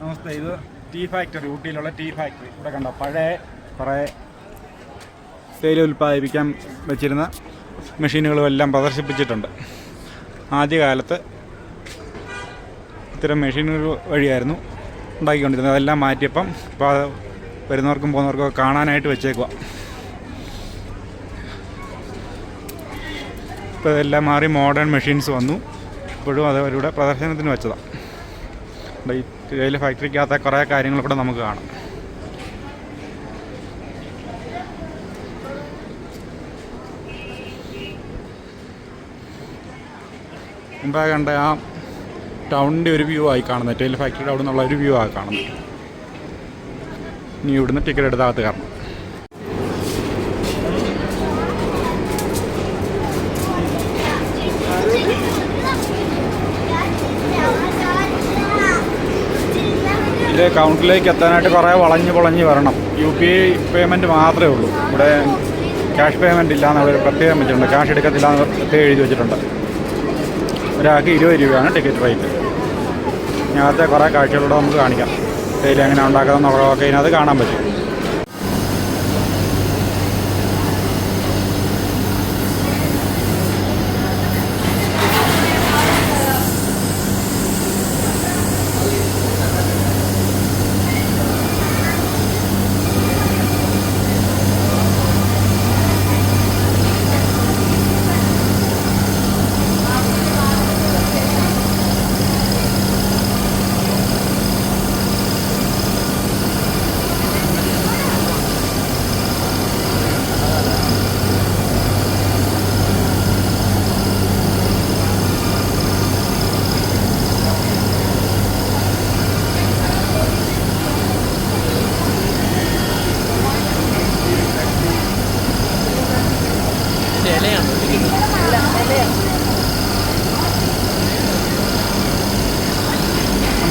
നമസ്തേ ഇത് tea factory ഊട്ടിയിലുള്ള tea factory ഇവിടെ കണ്ട പഴയ കുറേ തേയില ഉൽപ്പാദിപ്പിക്കാൻ വെച്ചിരുന്ന മെഷീനുകളും എല്ലാം പ്രദർശിപ്പിച്ചിട്ടുണ്ട്. ആദ്യകാലത്ത് ഇത്തരം മെഷീനുകൾ വഴിയായിരുന്നു ഉണ്ടാക്കിക്കൊണ്ടിരുന്നത്. അതെല്ലാം മാറ്റിയപ്പം ഇപ്പോൾ വരുന്നവർക്കും പോകുന്നവർക്കും കാണാനായിട്ട് വെച്ചേക്കുക ഇപ്പോൾ ഇതെല്ലാം മാറി മോഡേൺ മെഷീൻസ് വന്നു. ഇപ്പോഴും അത് അവരുടെ പ്രദർശനത്തിന് വെച്ചതാണ് ഈ തേയില ഫാക്ടറിക്കകത്ത കുറേ കാര്യങ്ങൾ ഇവിടെ നമുക്ക് കാണാം. മുമ്പേ കണ്ട ആ ടൗണിന്റെ ഒരു വ്യൂ ആയി കാണുന്നത്. തേയില ഫാക്ടറിയുടെ അവിടെ നിന്നുള്ള ഒരു വ്യൂ ആയി കാണുന്നത്. ഇനി ഇവിടുന്ന് ടിക്കറ്റ് എടുത്താകത്ത് കയറണം. ഇത് കൗണ്ടിലേക്ക് എത്താനായിട്ട് കുറേ വളഞ്ഞ് പൊളഞ്ഞ് വരണം. യു പി ഐ പേയ്മെന്റ് മാത്രമേ ഉള്ളൂ. ഇവിടെ ക്യാഷ് പേയ്മെന്റ് ഇല്ലയെന്ന് അവർ പ്രത്യേകം വെച്ചിട്ടുണ്ട്. ക്യാഷ് എടുക്കത്തില്ല എന്ന് പ്രത്യേകം എഴുതി വെച്ചിട്ടുണ്ട്. ഒരാൾക്ക് ഇരുപത് രൂപയാണ് ടിക്കറ്റ് റേറ്റ്. ഇതിനകത്തെ കുറേ കാഴ്ചകളിലൂടെ നമുക്ക് കാണിക്കാം. തേയില എങ്ങനെ എന്നുള്ളതൊക്കെ ഇതിനകത്ത് കാണാൻ പറ്റും.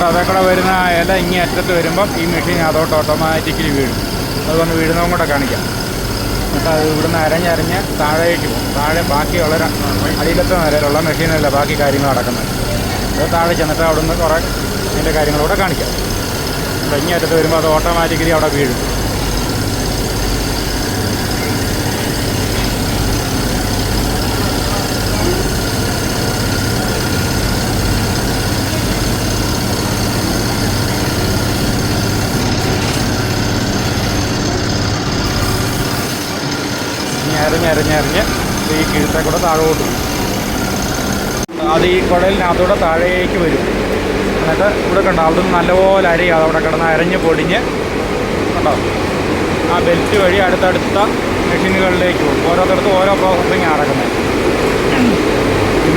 അപ്പോൾ അതേ കൂടെ വരുന്ന ഇല ഇങ്ങേ അറ്റത്ത് വരുമ്പം ഈ മെഷീൻ അതോട്ട് ഓട്ടോമാറ്റിക്കലി വീഴും. അതുകൊണ്ട് വീഴുന്നതും കൂടെ കാണിക്കാം. എന്നിട്ട് അത് ഇവിടുന്ന് അരഞ്ഞരഞ്ഞ് താഴേക്ക് പോകും. താഴെ ബാക്കിയുള്ള അടിയിലത്തെ നിലയിലുള്ള മെഷീനല്ല ബാക്കി കാര്യങ്ങൾ നടക്കുന്നത്. അത് താഴെ ചെന്നിട്ട് അവിടുന്ന് കുറേ അതിന്റെ കാര്യങ്ങളൂടെ കാണിക്കാം. അപ്പം ഇങ്ങേ അറ്റത്ത് വരുമ്പോൾ അത് ഓട്ടോമാറ്റിക്കലി അവിടെ വീഴും. ഇനി അരിഞ്ഞ് ഈ കീഴത്തെ കൂടെ താഴോട്ട് അത് ഈ കുഴലിനകത്തൂടെ താഴേക്ക് വരും. എന്നിട്ട് ഇവിടെ കണ്ടോ അവിടുന്ന് നല്ലപോലെ അരയും അതവിടെ കിടന്ന് അരഞ്ഞ് പൊടിഞ്ഞ് കണ്ടോ? ആ ബെൽറ്റ് വഴി അടുത്തടുത്ത മെഷീനുകളിലേക്ക് പോകും. ഓരോരുത്തർക്കും ഓരോ പ്രോസസ്സിങ് നടക്കുന്നത്.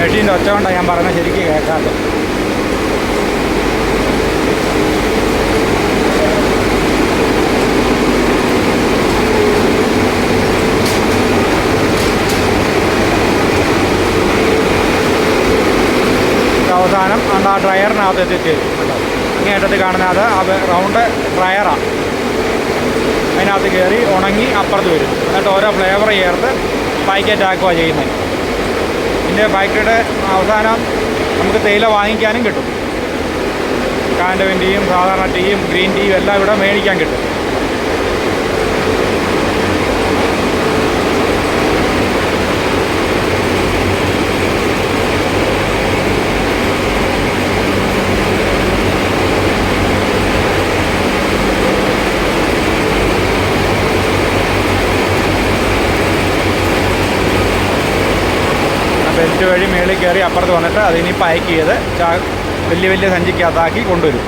മെഷീന്റെ ഒച്ച കൊണ്ടാണ് ഞാൻ പറഞ്ഞത് ശരിക്കും കേൾക്കാത്തത് അവസാനം അന്ന് ആ ഡ്രയറിനകത്ത് എത്തിച്ചേരും അങ്ങേയറ്റത്ത് കാണുന്ന അത് അത് റൗണ്ട് ഡ്രയറാണ് അതിനകത്ത് കയറി ഉണങ്ങി അപ്പുറത്ത് വരും. എന്നിട്ട് ഓരോ ഫ്ലേവർ ചേർത്ത് പാക്കറ്റ് ആക്കുക ചെയ്യുന്നത് ഇതിന്റെ ഫാക്ടറിയുടെ അവസാനം നമുക്ക് തേയില വാങ്ങിക്കാനും കിട്ടും. കാൻഡവൻ ടീയും സാധാരണ ടീയും ഗ്രീൻ ടീയും എല്ലാം ഇവിടെ മേടിക്കാൻ കിട്ടും. ബെൽറ്റ് വഴി മേളിൽ കയറി അപ്പുറത്ത് വന്നിട്ട് അതിനി പാക്ക് ചെയ്ത് ചാ വലിയ വലിയ സഞ്ചിക്കകത്താക്കി കൊണ്ടുവരും.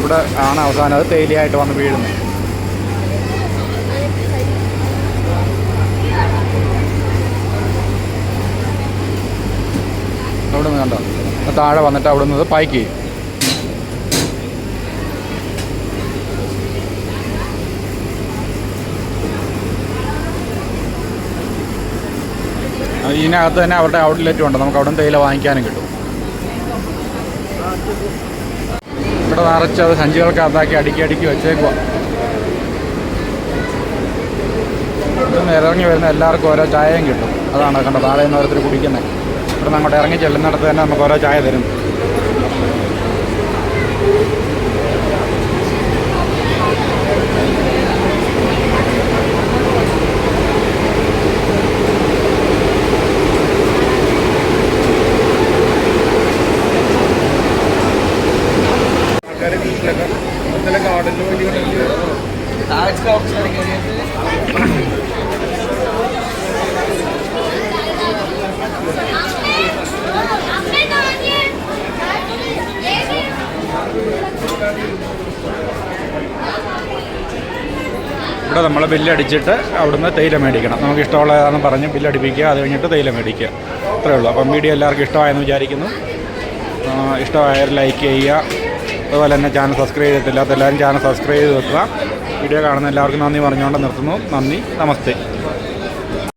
ഇവിടെ ആണ് അവസാനം. അത് തേയിലയായിട്ട് വന്ന് വീഴുന്നത്. അവിടെ നിന്ന് കണ്ടോ താഴെ വന്നിട്ട് അവിടെ നിന്ന് പാക്ക് ചെയ്യും അത് ഇതിനകത്ത് തന്നെ അവരുടെ ഔട്ട്ലെറ്റും ഉണ്ട്. നമുക്ക് അവിടെ നിന്ന് തേയില വാങ്ങിക്കാനും കിട്ടും. ഇവിടെ നിറച്ച് അത് സഞ്ചികൾക്കകത്താക്കി അടുക്കി അടുക്കി വെച്ചേക്കുക ഇറങ്ങി വരുന്ന എല്ലാവർക്കും ഓരോ ചായയും കിട്ടും. അതാണ് കണ്ടോ താഴെ നിന്ന് ഓരോരുത്തർ കുടിക്കുന്നത് ഇവിടെ നിന്ന് അങ്ങോട്ട് ഇറങ്ങി ചെല്ലുന്നിടത്ത് തന്നെ നമുക്ക് ഓരോ ചായ തരും. ഇവിടെ നമ്മൾ ബില്ലടിച്ചിട്ട് അവിടുന്ന് തേയില മേടിക്കണം. നമുക്ക് ഇഷ്ടമുള്ളതാണെന്ന് പറഞ്ഞ് ബില്ലടിപ്പിക്കുക അത് കഴിഞ്ഞിട്ട് തേയില മേടിക്കുക. അത്രേ ഉള്ളൂ. അപ്പം വീഡിയോ എല്ലാവർക്കും ഇഷ്ടമായെന്ന് വിചാരിക്കുന്നു. ഇഷ്ടമായാൽ ലൈക്ക് ചെയ്യുക. അതുപോലെ തന്നെ ചാനൽ സബ്സ്ക്രൈബ് ചെയ്തിട്ടില്ലാത്ത എല്ലാവരും ചാനൽ സബ്സ്ക്രൈബ് ചെയ്ത് വെക്കുക. വീഡിയോ കാണുന്ന എല്ലാവർക്കും നന്ദി പറഞ്ഞുകൊണ്ട് നിർത്തുന്നു. നന്ദി. നമസ്തേ.